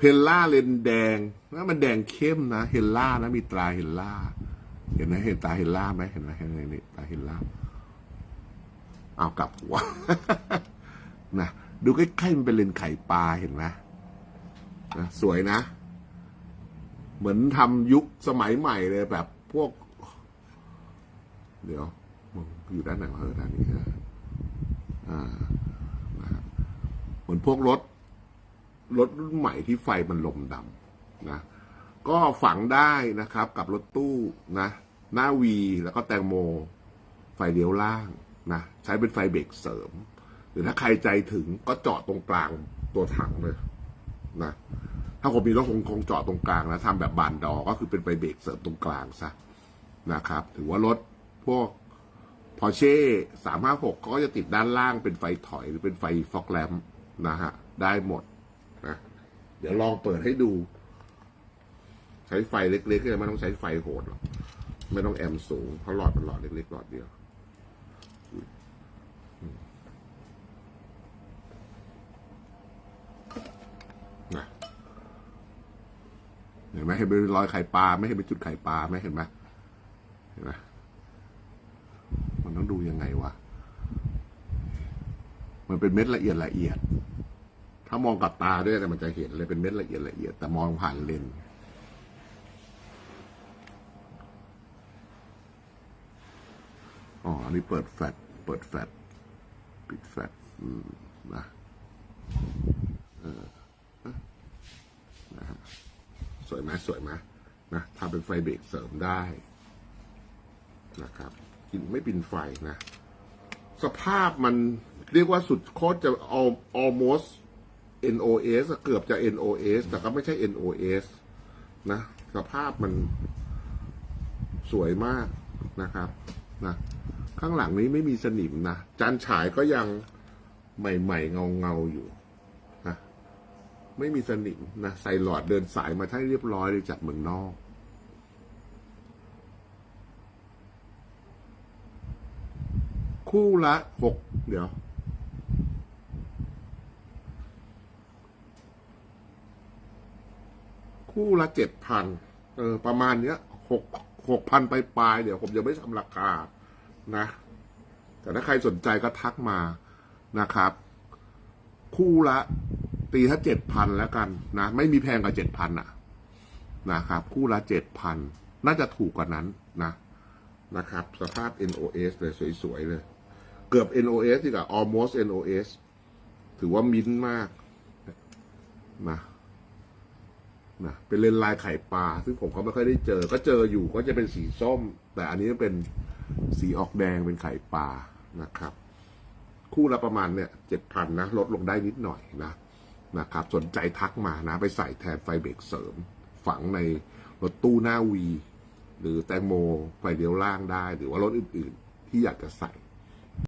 เฮลล่าเลนแดงนะมันแดงเข้มนะ เฮลล่านะมีตราเฮลล่า เห็นไหมเห็นตาเฮลล่าไหมเห็นไหมเห็นไหมนี่ตาเฮลล่าเอากลับหัวนะดูใกล้ๆมันเป็นเลนไข่ปลาเห็นไหมนะสวยนะ เหมือนทำยุคสมัยใหม่เลยแบบพวก เดี๋ยวมึงอยู่ด้านไหนวะเออด้านนี้อออ่าครับเหมือนพวกรถ รถรุ่นใหม่ที่ไฟมันลมดำนะ ก็ฝังได้นะครับกับรถตู้นะ หน้าวีแล้วก็แตงโม ไฟเลี้ยวล่างนะใช้เป็นไฟเบรกเสริม หรือถ้าใครใจถึงก็เจอดตรงกลางตัวถังเลยนะถ้าผมมีรถคงคงจอดตรงกลางนะทำแบบบานดอก็คือเป็นไฟเบรกเสริมตรงกลางซะนะครับถือว่ารถพวกพอเช่สามห้าหกก็จะติดด้านล่างเป็นไฟถอยหรือเป็นไฟฟอกแลมนะฮะ ได้หมด เดี๋ยวลองเปิดให้ดู ใช้ไฟเล็กๆก็ไม่ต้องใช้ไฟโหดหรอกไม่ต้องแอมสูงเพราะหลอดมันหลอดเล็กๆหลอดเดียวนะเห็นไหมเห็นเป็นรอยไข่ปลาไม่เห็นเป็นจุดไข่ปลาไหมเห็นไหมเห็นไหมมันต้องดูยังไงวะมันเป็นเม็ดละเอียดละเอียด ถ้ามองกับตาด้วยแต่มันจะเห็นเลยเป็นเม็ดละเอียดละเอียดแต่มองผ่านเลนอ๋ออันนี้เปิดแฟลชเปิดแฟลชปิดแฟลชอืมนะเออนะฮะสวยไหมสวยไหมนะทำเป็นไฟเบรกเสริมได้นะครับกินไม่ปินไฟนะ สภาพมันเรียกว่าสุดโคตรจะ almost NOS เกือบจะ NOS แต่ก็ไม่ใช่ NOS นะ สภาพมันสวยมากนะครับนะข้างหลังนี้ไม่มีสนิมนะ จานฉายก็ยังใหม่ ๆ เงาเงาๆอยู่นะไม่มีสนิมนะ ใส่หลอดเดินสายมาให้เรียบร้อยเลยจากเมืองนอกคู่ละหกเดี๋ยว คู่ละเจ็ดพันเออประมาณเนี้ยหกหกพันไปปลายเดี๋ยวผมจะไม่ทำราคานะ แต่ถ้าใครสนใจก็ทักมานะครับ คู่ละตีถ้าเจ็ดพันแล้วกันนะ ไม่มีแพงกว่าเจ็ดพันอะนะครับ คู่ละเจ็ดพันน่าจะถูกกว่านั้นนะนะครับ สภาพ NOS เลยสวยๆเลย เกือบ NOS ดีกว่า almost NOS ถือว่ามิ้นท์มากนะ นะเป็นเลนลายไข่ปลาซึ่งผมก็ไม่ค่อยได้เจอ ก็เจออยู่ก็จะเป็นสีส้ม แต่อันนี้เป็นสีออกแดงเป็นไข่ปลานะครับ คู่ละประมาณเนี่ยเจ็ดพันนะลดลงได้นิดหน่อยนะนะครับ สนใจทักมานะ ไปใส่แทนไฟเบรกเสริม ฝังในรถตู้หน้าวี หรือแตงโมไฟเดียวล่างได้ หรือว่ารถอื่น ๆ ที่อยากจะใส่